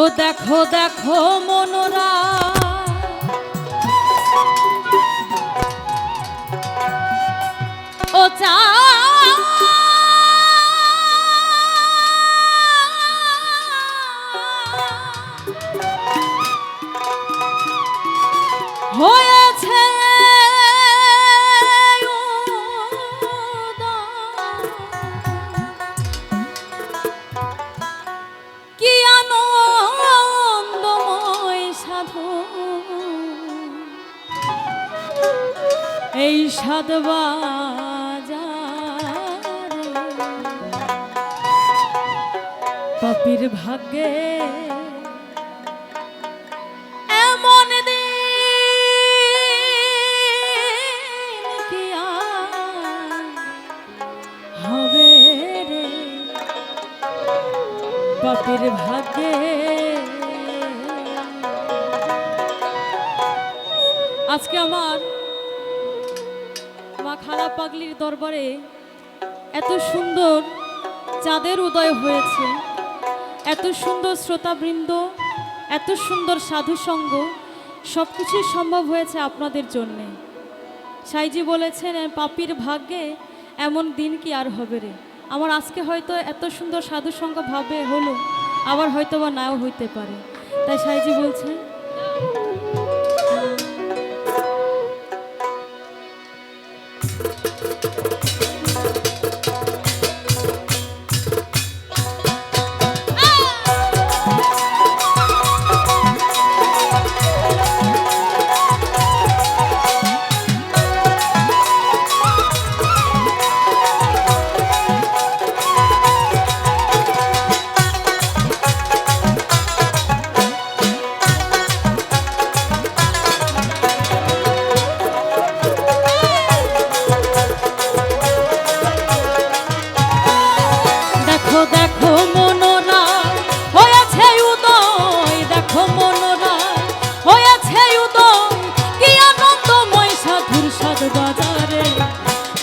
ও দেখো দেখো মনোরা। ও চা সাধবাজারে পাপির ভাগ্যে এমন কি হবে রে? পাপির ভাগ্যে আজকে আমার পাগলির দরবারে এত সুন্দর চাঁদের উদয় হয়েছে। এত সুন্দর শ্রোতাবৃন্দ, এত সুন্দর সাধু সঙ্গ সব কিছুই সম্ভব হয়েছে আপনাদের জন্যে। সাইজি বলেছেন, "এ পাপির ভাগ্যে এমন দিন কি আর হবে রে? আমার আজকে হয়তো এত সুন্দর সাধু সঙ্গ ভাবে হলো, আবার হয়তো বা নাও হইতে পারে। তাই সাইজি বলছেন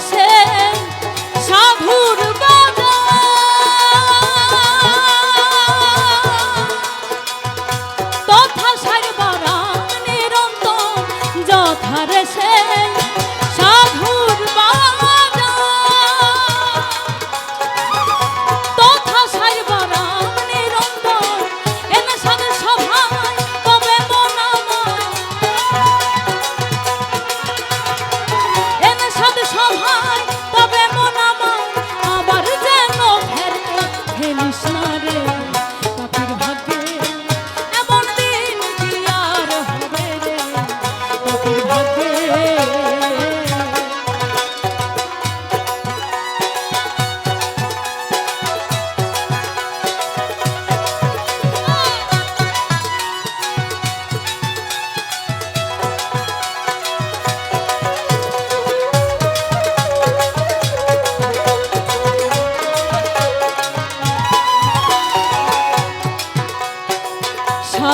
সে সাধুর তথা সারবারাম নিরন্তর যথারে সে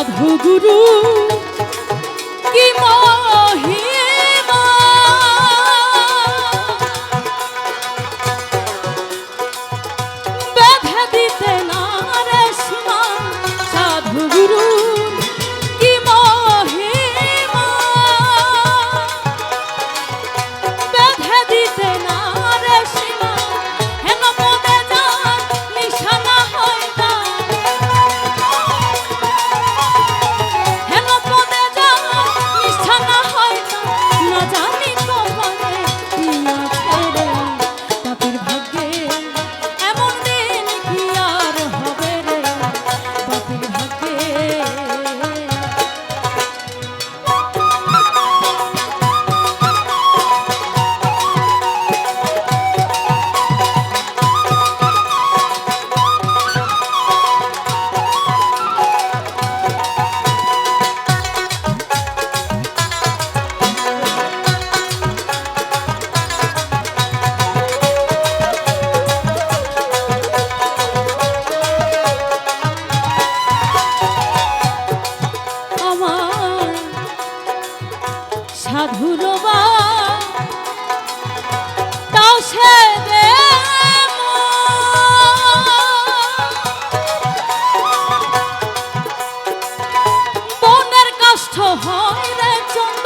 সাধু গুরু কষ্ট হয় রে চন্দ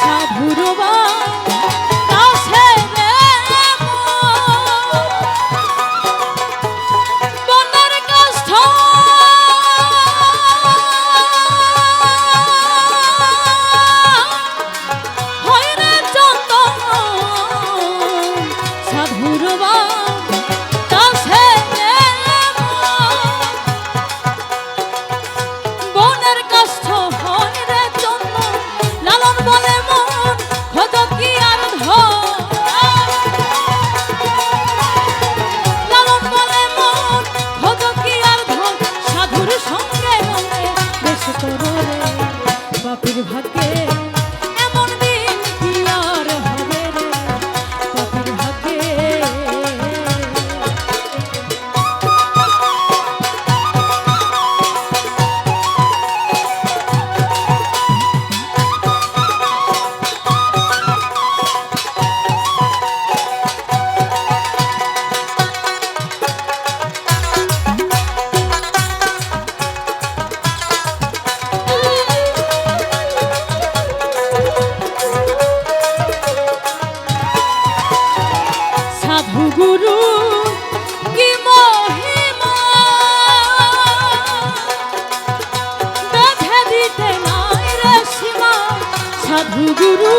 সাধুর বা গুরু কি মহিমা? বাধা দিতে সাধু গুরু।